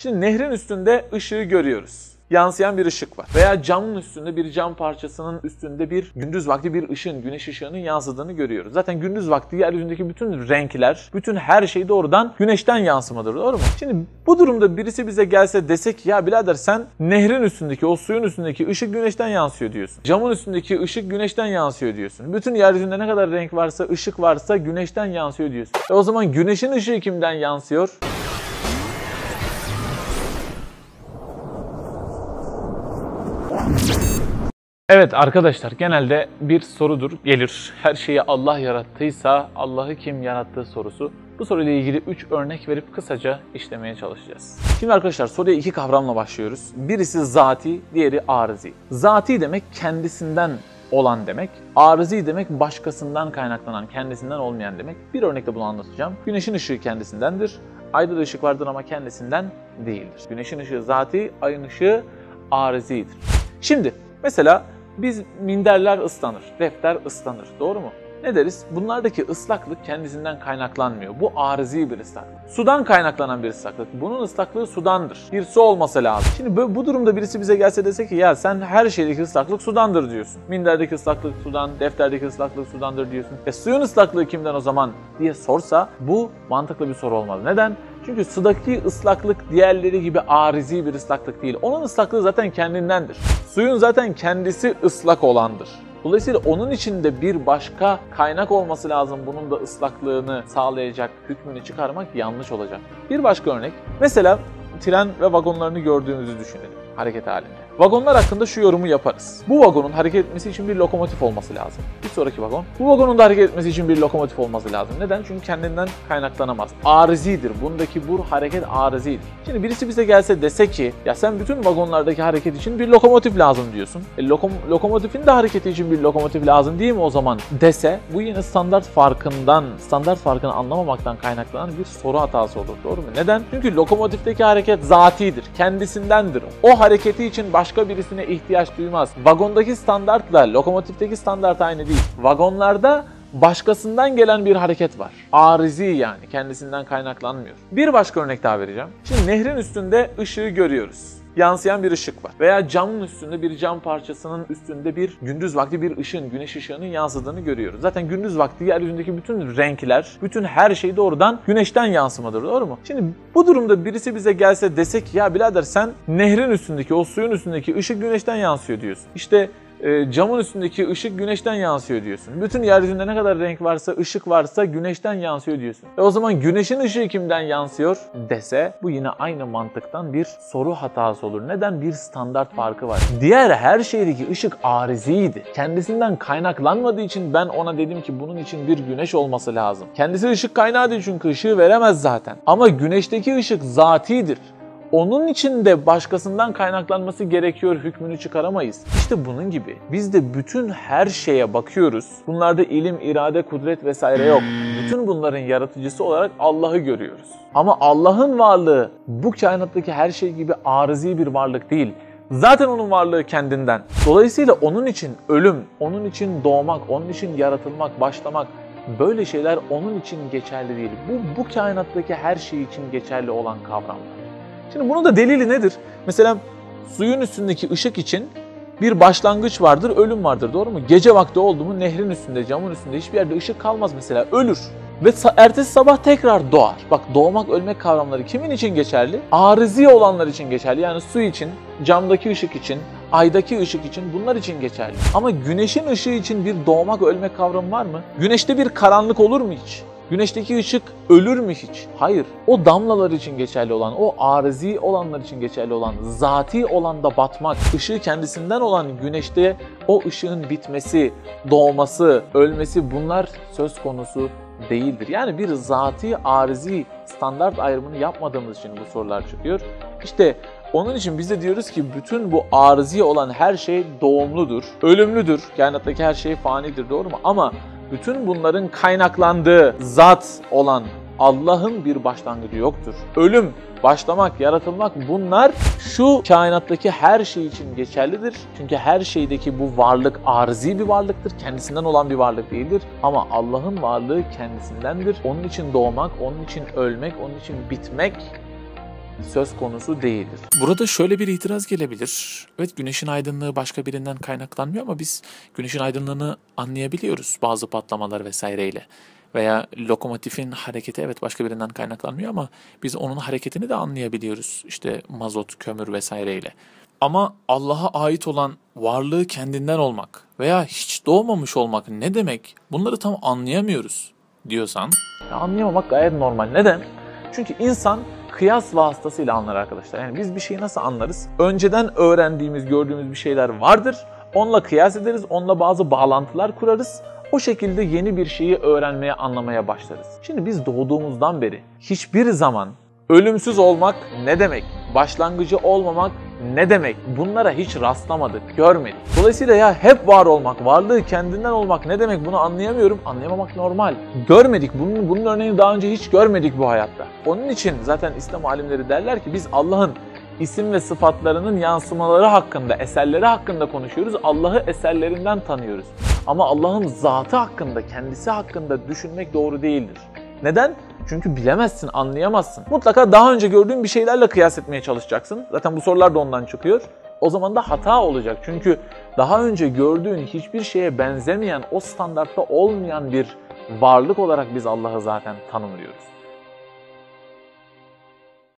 Şimdi nehrin üstünde ışığı görüyoruz. Yansıyan bir ışık var. Veya camın üstünde bir cam parçasının üstünde bir gündüz vakti bir ışın, güneş ışığının yansıdığını görüyoruz. Zaten gündüz vakti yeryüzündeki bütün renkler, bütün her şey doğrudan güneşten yansımadır doğru mu? Şimdi bu durumda birisi bize gelse desek ya birader sen nehrin üstündeki o suyun üstündeki ışık güneşten yansıyor diyorsun. Camın üstündeki ışık güneşten yansıyor diyorsun. Bütün yeryüzünde ne kadar renk varsa, ışık varsa güneşten yansıyor diyorsun. E o zaman güneşin ışığı kimden yansıyor? Evet arkadaşlar genelde bir sorudur gelir. Her şeyi Allah yarattıysa Allah'ı kim yarattı sorusu. Bu soruyla ilgili 3 örnek verip kısaca işlemeye çalışacağız. Şimdi arkadaşlar soruya iki kavramla başlıyoruz. Birisi zati, diğeri arızi. Zati demek kendisinden olan demek. Arızi demek başkasından kaynaklanan, kendisinden olmayan demek. Bir örnekle bunu anlatacağım. Güneşin ışığı kendisindendir. Ayda da ışık vardır ama kendisinden değildir. Güneşin ışığı zati, ayın ışığı arızidir. Şimdi mesela biz minderler ıslanır, defter ıslanır. Doğru mu? Ne deriz? Bunlardaki ıslaklık kendisinden kaynaklanmıyor. Bu arızi bir ıslaklık. Sudan kaynaklanan bir ıslaklık. Bunun ıslaklığı sudandır. Bir su olması lazım. Şimdi bu, durumda birisi bize gelse dese ki ya sen her şeydeki ıslaklık sudandır diyorsun. Minderdeki ıslaklık sudan, defterdeki ıslaklık sudandır diyorsun. E suyun ıslaklığı kimden o zaman diye sorsa bu mantıklı bir soru olmalı. Neden? Çünkü sudaki ıslaklık diğerleri gibi arizi bir ıslaklık değil. Onun ıslaklığı zaten kendindendir. Suyun zaten kendisi ıslak olandır. Dolayısıyla onun içinde bir başka kaynak olması lazım bunun da ıslaklığını sağlayacak hükmünü çıkarmak yanlış olacak. Bir başka örnek. Mesela tren ve vagonlarını gördüğümüzü düşünelim hareket halinde. Vagonlar hakkında şu yorumu yaparız. Bu vagonun hareket etmesi için bir lokomotif olması lazım. Bir sonraki vagon. Bu vagonun da hareket etmesi için bir lokomotif olması lazım. Neden? Çünkü kendinden kaynaklanamaz. Arızidir. Bundaki bu hareket arızidir. Şimdi birisi bize gelse dese ki ya sen bütün vagonlardaki hareket için bir lokomotif lazım diyorsun. E, lokom lokomotifin de hareketi için bir lokomotif lazım değil mi o zaman dese bu yine standart farkından, standart farkını anlamamaktan kaynaklanan bir soru hatası olur. Doğru mu? Neden? Çünkü lokomotifteki hareket zatidir. Kendisindendir. O hareketi için başka birisine ihtiyaç duymaz. Vagondaki standartla lokomotifteki standart aynı değil. Vagonlarda başkasından gelen bir hareket var. Arizi yani kendisinden kaynaklanmıyor. Bir başka örnek daha vereceğim. Şimdi nehrin üstünde ışığı görüyoruz yansıyan bir ışık var. Veya camın üstünde bir cam parçasının üstünde bir gündüz vakti bir ışın, güneş ışığının yansıdığını görüyoruz. Zaten gündüz vakti yeryüzündeki bütün renkler, bütün her şey doğrudan güneşten yansımadır doğru mu? Şimdi bu durumda birisi bize gelse desek ya birader sen nehrin üstündeki o suyun üstündeki ışık güneşten yansıyor diyorsun. İşte e, camın üstündeki ışık güneşten yansıyor diyorsun. Bütün yeryüzünde ne kadar renk varsa, ışık varsa güneşten yansıyor diyorsun. E o zaman güneşin ışığı kimden yansıyor dese bu yine aynı mantıktan bir soru hatası olur. Neden? Bir standart farkı var. Diğer her şeydeki ışık ariziydi. Kendisinden kaynaklanmadığı için ben ona dedim ki bunun için bir güneş olması lazım. Kendisi ışık kaynağı değil çünkü ışığı veremez zaten. Ama güneşteki ışık zatidir onun için de başkasından kaynaklanması gerekiyor hükmünü çıkaramayız. İşte bunun gibi. Biz de bütün her şeye bakıyoruz. Bunlarda ilim, irade, kudret vesaire yok. Bütün bunların yaratıcısı olarak Allah'ı görüyoruz. Ama Allah'ın varlığı bu kainattaki her şey gibi arızi bir varlık değil. Zaten onun varlığı kendinden. Dolayısıyla onun için ölüm, onun için doğmak, onun için yaratılmak, başlamak böyle şeyler onun için geçerli değil. Bu, bu kainattaki her şey için geçerli olan kavramlar. Şimdi bunun da delili nedir? Mesela suyun üstündeki ışık için bir başlangıç vardır, ölüm vardır doğru mu? Gece vakti oldu mu nehrin üstünde, camın üstünde hiçbir yerde ışık kalmaz mesela, ölür. Ve ertesi sabah tekrar doğar. Bak doğmak, ölmek kavramları kimin için geçerli? Arızi olanlar için geçerli. Yani su için, camdaki ışık için, aydaki ışık için bunlar için geçerli. Ama güneşin ışığı için bir doğmak, ölmek kavramı var mı? Güneşte bir karanlık olur mu hiç? Güneşteki ışık ölür mü hiç? Hayır. O damlalar için geçerli olan, o arızi olanlar için geçerli olan, zati olan da batmak, ışığı kendisinden olan güneşte o ışığın bitmesi, doğması, ölmesi bunlar söz konusu değildir. Yani bir zati arızi standart ayrımını yapmadığımız için bu sorular çıkıyor. İşte onun için biz de diyoruz ki bütün bu arızi olan her şey doğumludur, ölümlüdür. Kainattaki her şey fanidir doğru mu? Ama bütün bunların kaynaklandığı zat olan Allah'ın bir başlangıcı yoktur. Ölüm, başlamak, yaratılmak bunlar şu kainattaki her şey için geçerlidir. Çünkü her şeydeki bu varlık arzi bir varlıktır. Kendisinden olan bir varlık değildir. Ama Allah'ın varlığı kendisindendir. Onun için doğmak, onun için ölmek, onun için bitmek söz konusu değildir. Burada şöyle bir itiraz gelebilir. Evet güneşin aydınlığı başka birinden kaynaklanmıyor ama biz güneşin aydınlığını anlayabiliyoruz bazı patlamalar vesaireyle. Veya lokomotifin hareketi evet başka birinden kaynaklanmıyor ama biz onun hareketini de anlayabiliyoruz. İşte mazot, kömür vesaireyle. Ama Allah'a ait olan varlığı kendinden olmak veya hiç doğmamış olmak ne demek? Bunları tam anlayamıyoruz diyorsan Ya anlayamamak gayet normal. Neden? Çünkü insan kıyas vasıtasıyla anlar arkadaşlar. Yani biz bir şeyi nasıl anlarız? Önceden öğrendiğimiz, gördüğümüz bir şeyler vardır. Onunla kıyas ederiz, onunla bazı bağlantılar kurarız. O şekilde yeni bir şeyi öğrenmeye, anlamaya başlarız. Şimdi biz doğduğumuzdan beri hiçbir zaman ölümsüz olmak ne demek? Başlangıcı olmamak ne demek? Bunlara hiç rastlamadık, görmedik. Dolayısıyla ya hep var olmak, varlığı kendinden olmak ne demek bunu anlayamıyorum. Anlayamamak normal. Görmedik. Bunun, bunun örneğini daha önce hiç görmedik bu hayatta. Onun için zaten İslam alimleri derler ki biz Allah'ın isim ve sıfatlarının yansımaları hakkında, eserleri hakkında konuşuyoruz. Allah'ı eserlerinden tanıyoruz. Ama Allah'ın zatı hakkında, kendisi hakkında düşünmek doğru değildir. Neden? Çünkü bilemezsin, anlayamazsın. Mutlaka daha önce gördüğün bir şeylerle kıyas etmeye çalışacaksın. Zaten bu sorular da ondan çıkıyor. O zaman da hata olacak. Çünkü daha önce gördüğün hiçbir şeye benzemeyen, o standartta olmayan bir varlık olarak biz Allah'ı zaten tanımlıyoruz.